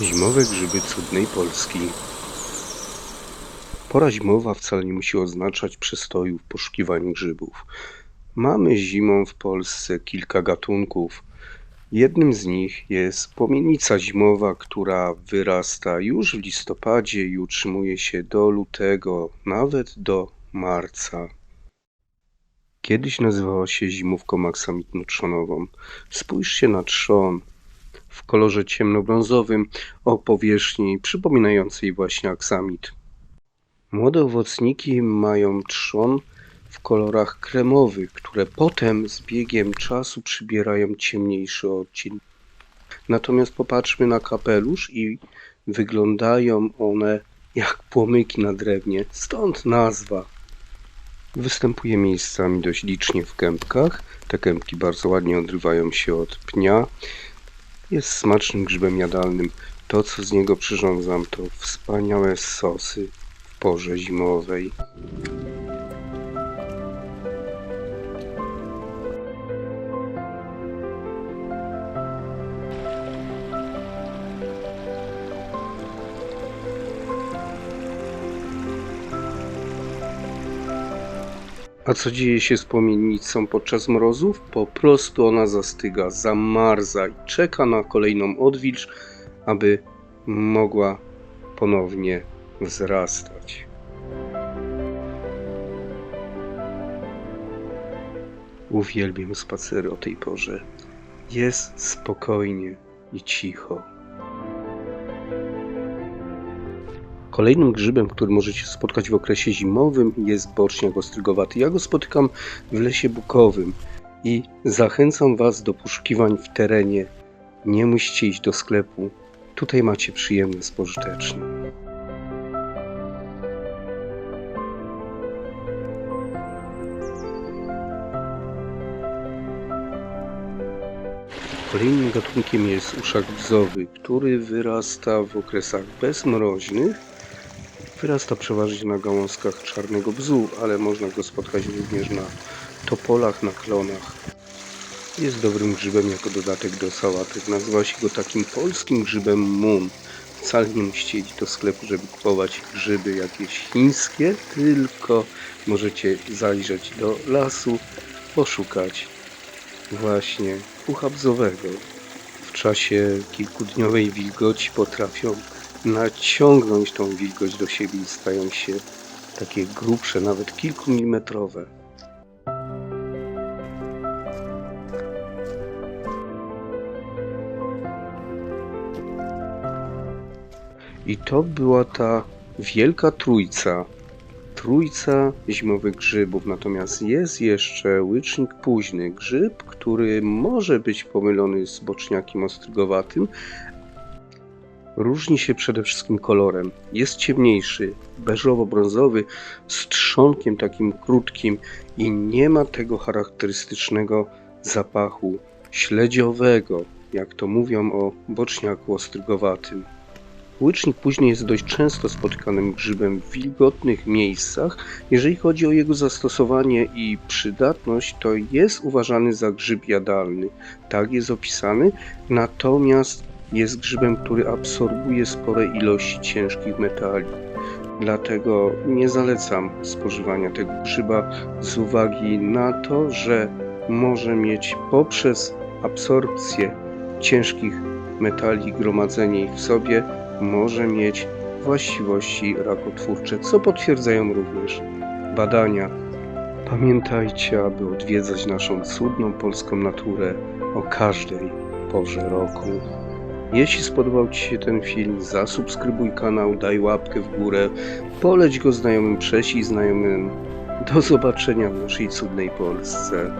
Zimowe grzyby cudnej Polski. Pora zimowa wcale nie musi oznaczać przestoju w poszukiwaniu grzybów. Mamy zimą w Polsce kilka gatunków. Jednym z nich jest płomienica zimowa, która wyrasta już w listopadzie i utrzymuje się do lutego, nawet do marca. Kiedyś nazywała się zimówką aksamitno-trzonową. Spójrzcie na trzon w kolorze ciemnobrązowym o powierzchni przypominającej właśnie aksamit. Młode owocniki mają trzon w kolorach kremowych, które potem z biegiem czasu przybierają ciemniejszy odcień. Natomiast popatrzmy na kapelusz i wyglądają one jak płomyki na drewnie, stąd nazwa. Występuje miejscami dość licznie w kępkach. Te kępki bardzo ładnie odrywają się od pnia. Jest smacznym grzybem jadalnym. To, co z niego przyrządzam, to wspaniałe sosy w porze zimowej. A co dzieje się z płomiennicą podczas mrozów? Po prostu ona zastyga, zamarza i czeka na kolejną odwilż, aby mogła ponownie wzrastać. Uwielbiam spacery o tej porze. Jest spokojnie i cicho. Kolejnym grzybem, który możecie spotkać w okresie zimowym jest boczniak ostrygowaty. Ja go spotykam w lesie bukowym i zachęcam Was do poszukiwań w terenie. Nie musicie iść do sklepu. Tutaj macie przyjemne, spożyteczne. Kolejnym gatunkiem jest uszak bzowy, który wyrasta w okresach bezmroźnych Wyrasta przeważnie na gałązkach czarnego bzu, ale można go spotkać również na topolach, na klonach. Jest dobrym grzybem jako dodatek do sałatek. Nazywa się go takim polskim grzybem mun. Wcale nie musicie iść do sklepu, żeby kupować grzyby jakieś chińskie, tylko możecie zajrzeć do lasu, poszukać właśnie pucha bzowego. W czasie kilkudniowej wilgoci potrafią naciągnąć tą wilgoć do siebie i stają się takie grubsze, nawet kilkumilimetrowe. I to była ta wielka trójca, trójca zimowych grzybów. Natomiast jest jeszcze łycznik późny, grzyb, który może być pomylony z boczniakiem ostrygowatym, Różni się przede wszystkim kolorem. Jest ciemniejszy, beżowo-brązowy, z trzonkiem takim krótkim i nie ma tego charakterystycznego zapachu śledziowego, jak to mówią o boczniaku ostrygowatym. Łycznik później jest dość często spotykanym grzybem w wilgotnych miejscach. Jeżeli chodzi o jego zastosowanie i przydatność, to jest uważany za grzyb jadalny. Tak jest opisany. Natomiast jest grzybem, który absorbuje spore ilości ciężkich metali. Dlatego nie zalecam spożywania tego grzyba z uwagi na to, że może mieć poprzez absorpcję ciężkich metali, gromadzenie ich w sobie, może mieć właściwości rakotwórcze, co potwierdzają również badania. Pamiętajcie, aby odwiedzać naszą cudną polską naturę o każdej porze roku. Jeśli spodobał Ci się ten film, zasubskrybuj kanał, daj łapkę w górę, poleć go znajomym, prześlij znajomym. Do zobaczenia w naszej cudnej Polsce.